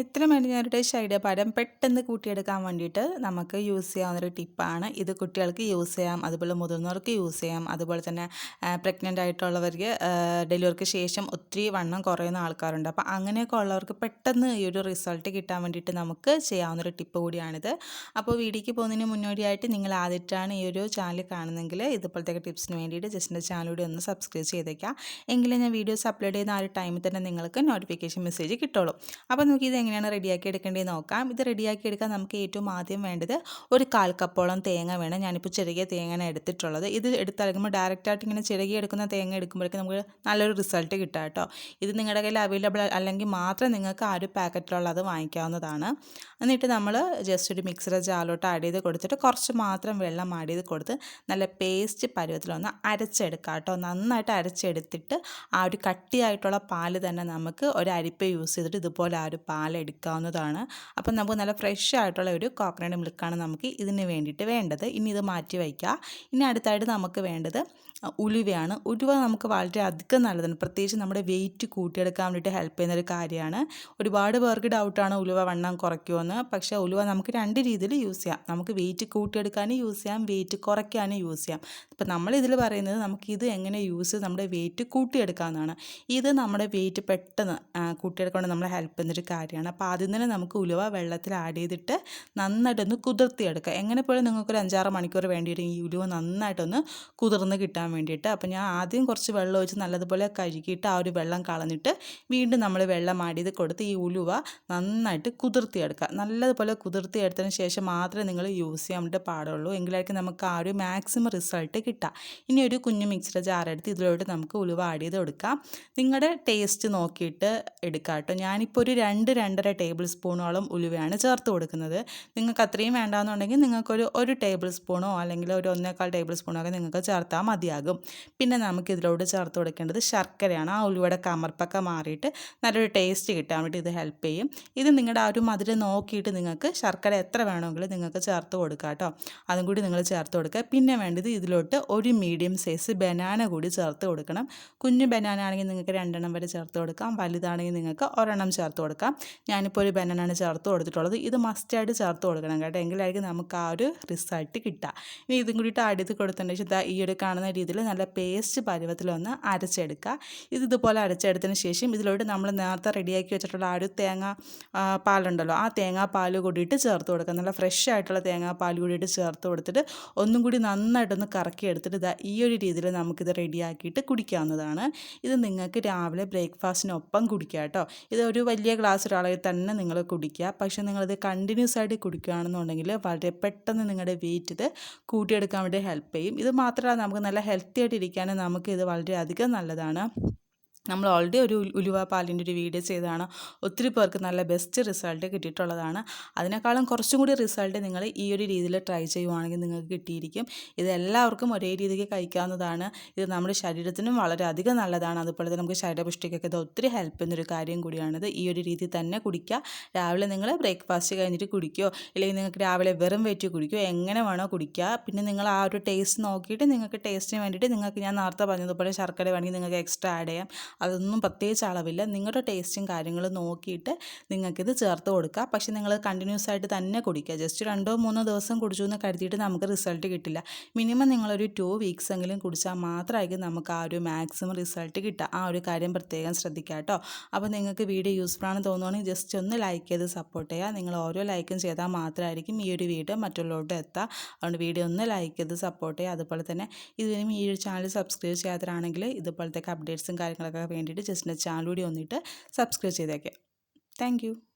എത്ര മെലിഞ്ഞവരുടെ ശരീരഭാരം പെട്ടെന്ന് കൂട്ടിയെടുക്കാൻ വേണ്ടിയിട്ട് നമുക്ക് യൂസ് ചെയ്യാവുന്നൊരു ടിപ്പാണ്. ഇത് കുട്ടികൾക്ക് യൂസ് ചെയ്യാം അതുപോലെ മുതിർന്നവർക്ക് യൂസ് ചെയ്യാം അതുപോലെ തന്നെ പ്രഗ്നന്റ് ആയിട്ടുള്ളവർക്ക് ഡെലിവറിക്ക് ശേഷം ഒത്തിരി വണ്ണം കുറയുന്ന ആൾക്കാരുണ്ട്. അപ്പോൾ അങ്ങനെയൊക്കെ ഉള്ളവർക്ക് പെട്ടെന്ന് ഈ ഒരു റിസൾട്ട് കിട്ടാൻ വേണ്ടിയിട്ട് നമുക്ക് ചെയ്യാവുന്നൊരു ടിപ്പ് കൂടിയാണിത്. അപ്പോൾ വീഡിയോക്ക് പോകുന്നതിന് മുന്നോടിയായിട്ട് നിങ്ങൾ ആദ്യമായിട്ടാണ് ഈ ഒരു ചാനൽ കാണുന്നതെങ്കിൽ ഇതുപോലത്തെ ടിപ്സിന് വേണ്ടിയിട്ട് ജസ്റ്റ് എന്റെ ചാനലൂടെ ഒന്ന് സബ്സ്ക്രൈബ് ചെയ്തേക്കാം. എങ്കിലും ഞാൻ വീഡിയോസ് അപ്ലോഡ് ചെയ്യുന്ന ആ ഒരു ടൈമിൽ തന്നെ നിങ്ങൾക്ക് നോട്ടിഫിക്കേഷൻ മെസ്സേജ് കിട്ടുള്ളൂ. അപ്പോൾ നമുക്ക് ഇത് എങ്ങനെയാണ് റെഡിയാക്കി എടുക്കേണ്ടത് നോക്കാം. ഇത് റെഡിയാക്കി എടുക്കാൻ നമുക്ക് ഏറ്റവും ആദ്യം വേണ്ടത് ഒരു കാൽ കപ്പോളം തേങ്ങ വേണം. ഞാനിപ്പോൾ ചെറിയ തേങ്ങയാണ് എടുത്തിട്ടുള്ളത്. ഇത് എടുത്തിറങ്ങുമ്പോൾ ഡയറക്റ്റായിട്ട് ഇങ്ങനെ ചെറുകി എടുക്കുന്ന തേങ്ങ എടുക്കുമ്പോഴേക്കും നമുക്ക് നല്ലൊരു റിസൾട്ട് കിട്ടുക കേട്ടോ. ഇത് നിങ്ങളുടെ കയ്യിൽ അവൈലബിൾ അല്ലെങ്കിൽ മാത്രം നിങ്ങൾക്ക് ആ ഒരു പാക്കറ്റിലുള്ളത് വാങ്ങിക്കാവുന്നതാണ്. എന്നിട്ട് നമ്മൾ ജസ്റ്റ് ഒരു മിക്സർ ജാലോട്ട് ആഡ് ചെയ്ത് കൊടുത്തിട്ട് കുറച്ച് മാത്രം വെള്ളം ആഡ് ചെയ്ത് കൊടുത്ത് നല്ല പേസ്റ്റ് പരുവത്തിലൊന്ന് അരച്ചെടുക്കുക കേട്ടോ. നന്നായിട്ട് അരച്ചെടുത്തിട്ട് ആ ഒരു കട്ടിയായിട്ടുള്ള പാൽ തന്നെ നമുക്ക് ഒരു അരിപ്പ യൂസ് ചെയ്തിട്ട് ഇതുപോലെ ആ ഒരു പാൽ എടുക്കാവുന്നതാണ്. അപ്പം നമുക്ക് നല്ല ഫ്രഷ് ആയിട്ടുള്ള ഒരു കോക്കനട്ട് മിൽക്കാണ് നമുക്ക് ഇതിന് വേണ്ടിയിട്ട് വേണ്ടത്. ഇനി ഇത് മാറ്റി വയ്ക്കുക. ഇനി അടുത്തായിട്ട് നമുക്ക് വേണ്ടത് ഉലുവയാണ്. ഉലുവ നമുക്ക് വളരെ അധികം നല്ലതാണ്. പ്രത്യേകിച്ച് നമ്മുടെ വെയിറ്റ് കൂട്ടിയെടുക്കാൻ വേണ്ടിയിട്ട് ഹെൽപ്പ് ചെയ്യുന്ന ഒരു കാര്യമാണ്. ഒരുപാട് പേർക്ക് ഡൗട്ടാണ് ഉലുവ വണ്ണം കുറയ്ക്കുമെന്ന് പക്ഷേ ഉലുവ നമുക്ക് രണ്ട് രീതിയിൽ യൂസ് ചെയ്യാം. നമുക്ക് വെയിറ്റ് കൂട്ടിയെടുക്കാനും യൂസ് ചെയ്യാം വെയിറ്റ് കുറയ്ക്കാനും യൂസ് ചെയ്യാം. ഇപ്പം നമ്മളിതിൽ പറയുന്നത് നമുക്ക് ഇത് എങ്ങനെ യൂസ് ചെയ്ത് നമ്മുടെ വെയിറ്റ് കൂട്ടിയെടുക്കാമെന്നാണ് ഇത് നമ്മുടെ വെയിറ്റ് പെട്ടെന്ന് കൂട്ടിയെടുക്കാൻ നമ്മളെ ഹെൽപ്പ് ചെയ്യുന്നൊരു കാര്യമാണ്. അപ്പോൾ ആദ്യം തന്നെ നമുക്ക് ഉലുവ വെള്ളത്തിൽ ആഡ് ചെയ്തിട്ട് നന്നായിട്ടൊന്ന് കുതിർത്തിയെടുക്കുക. എങ്ങനെ പോലും നിങ്ങൾക്കൊരു അഞ്ചാറ് മണിക്കൂർ വേണ്ടിയിട്ട് ഈ ഉലുവ നന്നായിട്ടൊന്ന് കുതിർന്ന് കിട്ടാൻ വേണ്ടിയിട്ട്. അപ്പോൾ ഞാൻ ആദ്യം കുറച്ച് വെള്ളം ഒഴിച്ച് നല്ലതുപോലെ കഴുകിയിട്ട് ആ ഒരു വെള്ളം കളഞ്ഞിട്ട് വീണ്ടും നമ്മൾ വെള്ളം ആഡ് ചെയ്ത് കൊടുത്ത് ഈ ഉലുവ നന്നായിട്ട് കുതിർത്തിയെടുക്കുക. നല്ലതുപോലെ കുതിർത്തിയെടുത്തതിന് ശേഷം മാത്രമേ നിങ്ങൾ യൂസ് ചെയ്യാൻ വേണ്ടി പാടുള്ളൂ. എങ്കിലായിരിക്കും നമുക്ക് ആ ഒരു മാക്സിമം റിസൾട്ട് കിട്ടുക. ഇനി ഒരു കുഞ്ഞു മിക്സിയുടെ ജാറെടുത്ത് ഇതിലോട്ട് നമുക്ക് ഉലുവ ആഡ് ചെയ്ത് കൊടുക്കാം. നിങ്ങളുടെ ടേസ്റ്റ് നോക്കിയിട്ട് എടുക്കാം കേട്ടോ. ഞാനിപ്പോൾ ഒരു രണ്ട് രണ്ട് രണ്ടര ടേബിൾ സ്പൂണോളം ഉലുവയാണ് ചേർത്ത് കൊടുക്കുന്നത്. നിങ്ങൾക്ക് അത്രയും വേണ്ടാന്നുണ്ടെങ്കിൽ നിങ്ങൾക്കൊരു ഒരു ടേബിൾ സ്പൂണോ അല്ലെങ്കിൽ ഒരു ഒന്നേക്കാൾ ടേബിൾ സ്പൂണോ ഒക്കെ നിങ്ങൾക്ക് ചേർത്താൽ മതിയാകും. പിന്നെ നമുക്ക് ഇതിലോട്ട് ചേർത്ത് കൊടുക്കേണ്ടത് ശർക്കരയാണ്. ആ ഉലുവയുടെ കമർപ്പൊക്കെ മാറിയിട്ട് നല്ലൊരു ടേസ്റ്റ് കിട്ടാൻ വേണ്ടി ഇത് ഹെൽപ്പ് ചെയ്യും. ഇത് നിങ്ങളുടെ ആ ഒരു മധുരം നോക്കിയിട്ട് നിങ്ങൾക്ക് ശർക്കര എത്ര വേണമെങ്കിലും നിങ്ങൾക്ക് ചേർത്ത് കൊടുക്കാം കേട്ടോ അതും കൂടി നിങ്ങൾ ചേർത്ത് കൊടുക്കുക. പിന്നെ വേണ്ടത് ഇതിലോട്ട് ഒരു മീഡിയം സൈസ് ബനാന കൂടി ചേർത്ത് കൊടുക്കണം. കുഞ്ഞു ബനാന ആണെങ്കിൽ നിങ്ങൾക്ക് രണ്ടെണ്ണം വരെ ചേർത്ത് കൊടുക്കാം. വലുതാണെങ്കിൽ നിങ്ങൾക്ക് ഒരെണ്ണം ചേർത്ത് കൊടുക്കാം. ഞാനിപ്പോൾ ഒരു ബനാനാണ് ചേർത്ത് കൊടുത്തിട്ടുള്ളത്. ഇത് മസ്റ്റായിട്ട് ചേർത്ത് കൊടുക്കണം കേട്ടോ. എങ്കിലായിരിക്കും നമുക്ക് ആ ഒരു റിസൾട്ട് കിട്ടുക. ഇനി ഇതും കൂടിയിട്ട് ആഡ് ചെയ്ത് കൊടുത്തതിന് ശേഷം ഈ ഒരു കാണുന്ന രീതിയിൽ നല്ല പേസ്റ്റ് പരുവത്തിലൊന്ന് അരച്ചെടുക്കുക. ഇത് ഇതുപോലെ അരച്ചെടുത്തതിന് ശേഷം ഇതിലോട്ട് നമ്മൾ നേരത്തെ റെഡിയാക്കി വെച്ചിട്ടുള്ള ആ ഒരു തേങ്ങ പാലുണ്ടല്ലോ. ആ തേങ്ങാ പാൽ കൂടിയിട്ട് ചേർത്ത് കൊടുക്കുക. നല്ല ഫ്രഷ് ആയിട്ടുള്ള തേങ്ങാ പാൽ കൂടിയിട്ട് ചേർത്ത് കൊടുത്തിട്ട് ഒന്നും കൂടി നന്നായിട്ടൊന്ന് കറക്കി എടുത്തിട്ട് ഇതാ ഈ ഒരു രീതിയിൽ നമുക്കിത് റെഡിയാക്കിയിട്ട് കുടിക്കാവുന്നതാണ്. ഇത് നിങ്ങൾക്ക് രാവിലെ ബ്രേക്ക്ഫാസ്റ്റിനൊപ്പം കുടിക്കുക കേട്ടോ. ഇത് ഒരു വലിയ ഗ്ലാസ് ഒരാളെ തന്നെ നിങ്ങൾ കുടിക്കുക. പക്ഷേ നിങ്ങളിത് കണ്ടിന്യൂസ് ആയിട്ട് കുടിക്കുകയാണെന്നുണ്ടെങ്കിൽ വളരെ പെട്ടെന്ന് നിങ്ങളുടെ വെയിറ്റ് ഇത് കൂട്ടിയെടുക്കാൻ വേണ്ടി ഹെൽപ്പ് ചെയ്യും. ഇത് മാത്രമല്ല നമുക്ക് നല്ല ഹെൽത്തി ആയിട്ട് ഇരിക്കാനും നമുക്ക് ഇത് വളരെയധികം നല്ലതാണ്. നമ്മൾ ഓൾറെഡി ഒരു ഉലുവ പാലിന്റെ ഒരു വീഡിയോ ചെയ്തതാണ്. ഒത്തിരി പേർക്ക് നല്ല ബെസ്റ്റ് റിസൾട്ട് കിട്ടിയിട്ടുള്ളതാണ്. അതിനേക്കാളും കുറച്ചും കൂടി റിസൾട്ട് നിങ്ങൾ ഈ ഒരു രീതിയിൽ ട്രൈ ചെയ്യുവാണെങ്കിൽ നിങ്ങൾക്ക് കിട്ടിയിരിക്കും. ഇത് എല്ലാവർക്കും ഒരേ രീതിക്ക് കഴിക്കാവുന്നതാണ്. ഇത് നമ്മുടെ ശരീരത്തിനും വളരെയധികം നല്ലതാണ്. അതുപോലെ തന്നെ നമുക്ക് ശരീരപുഷ്ടിക്കൊക്കെ ഇത് ഒത്തിരി ഹെൽപ്പ് ചെയ്യുന്നൊരു കാര്യം കൂടിയാണിത്. ഈ ഒരു രീതി തന്നെ കുടിക്കുക. രാവിലെ നിങ്ങൾ ബ്രേക്ക്ഫാസ്റ്റ് കഴിഞ്ഞിട്ട് കുടിക്കുകയോ അല്ലെങ്കിൽ നിങ്ങൾക്ക് രാവിലെ വെറും വെറ്റി കുടിക്കുകയോ എങ്ങനെ വേണോ കുടിക്കുക. പിന്നെ നിങ്ങൾ ആ ഒരു ടേസ്റ്റ് നോക്കിയിട്ട് നിങ്ങൾക്ക് ടേസ്റ്റിന് വേണ്ടിയിട്ട് നിങ്ങൾക്ക് ഞാൻ നേരത്തെ പറഞ്ഞതുപോലെ ശർക്കര വേണമെങ്കിൽ നിങ്ങൾക്ക് എക്സ്ട്രാ ആഡ് ചെയ്യാം. അതൊന്നും പ്രത്യേകിച്ച് അളവില്ല. നിങ്ങളുടെ ടേസ്റ്റും കാര്യങ്ങളും നോക്കിയിട്ട് നിങ്ങൾക്കിത് ചേർത്ത് കൊടുക്കുക. പക്ഷെ നിങ്ങൾ കണ്ടിന്യൂസ് ആയിട്ട് തന്നെ കുടിക്കുക. ജസ്റ്റ് രണ്ടോ മൂന്നോ ദിവസം കുടിച്ചു എന്ന് കരുതിയിട്ട് നമുക്ക് റിസൾട്ട് കിട്ടില്ല. മിനിമം നിങ്ങളൊരു ടു വീക്സ് എങ്കിലും കുടിച്ചാൽ മാത്രമായിരിക്കും നമുക്ക് ആ ഒരു മാക്സിമം റിസൾട്ട് കിട്ടുക. ആ ഒരു കാര്യം പ്രത്യേകം ശ്രദ്ധിക്കുക കേട്ടോ. അപ്പോൾ നിങ്ങൾക്ക് വീഡിയോ യൂസ്ഫുൾ ആണെന്ന് തോന്നുകയാണെങ്കിൽ ജസ്റ്റ് ഒന്ന് ലൈക്ക് ചെയ്ത് സപ്പോർട്ട് ചെയ്യുക. നിങ്ങൾ ഓരോ ലൈക്കും ചെയ്താൽ മാത്രമായിരിക്കും ഈ ഒരു വീഡിയോ മറ്റുള്ളവരോട് എത്താം അതുകൊണ്ട് വീഡിയോ ഒന്ന് ലൈക്ക് ചെയ്ത് സപ്പോർട്ട് ചെയ്യുക. അതുപോലെ തന്നെ ഇതിനും ഈ ഒരു ചാനൽ സബ്സ്ക്രൈബ് ചെയ്യാത്തതാണെങ്കിൽ ഇതുപോലത്തെ അപ്ഡേറ്റ്സും കാര്യങ്ങളൊക്കെ വേണ്ടിയിട്ട് ജസ്റ്റ് ചാനൽ കൂടി വന്നിട്ട് സബ്സ്ക്രൈബ് ചെയ്തേക്കാം. താങ്ക്